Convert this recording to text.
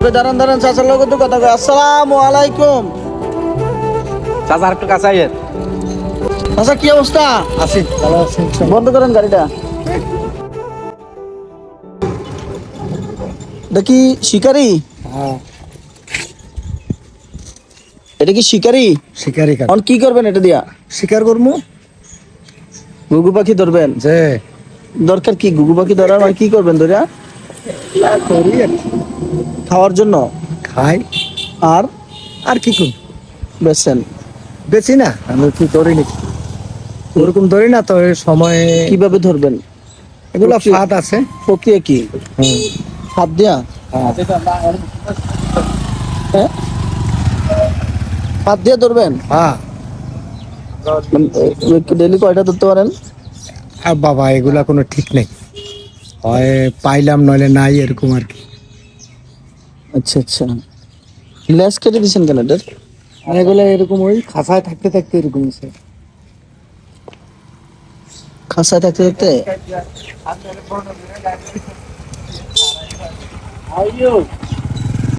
দাঁড়ান দাঁড়ান চাচার লোক তো কথা আসসালামু আলাইকুম। চাচা একটু কাছে আইয়েন। চাচা কি অবস্থা? আছি। ভালো আছি। বন্ধ করেন গাড়িটা। কি শিকারি? হ্যাঁ। এটা কি শিকারি? শিকারি কাজ এখন কি করবেন এটা দিয়া? শিকার করব গুগু পাখি ধরবেন? যে দরকার কি? গুগু পাখি ধরার কি করবেন ধরিয়া? করি খাওয়ার জন্য খাই আর আর কি করব বেচছেন বেশি না আমি কি করি নাকি ওরকম ধরি না তো সময় কীভাবে ধরবেন এগুলো ফাঁদ আছে প্রক্রিয়া কি হাত দিয়া হ্যাঁ। হ্যাঁ হাত দিয়ে ধরবেন হ্যাঁ ডেলি কয়টা ধরতে পারেন আর বাবা এগুলা কোনো ঠিক নেই হয় পাইলাম নইলে নাই এরকম আর কি। আচ্ছা আচ্ছা। লেস কেটে দিছেন কেন এটার এগুলো এরকম ওই খাসায় থাকতে থাকতে এরকম আছে খাসায় থাকতে থাকতে?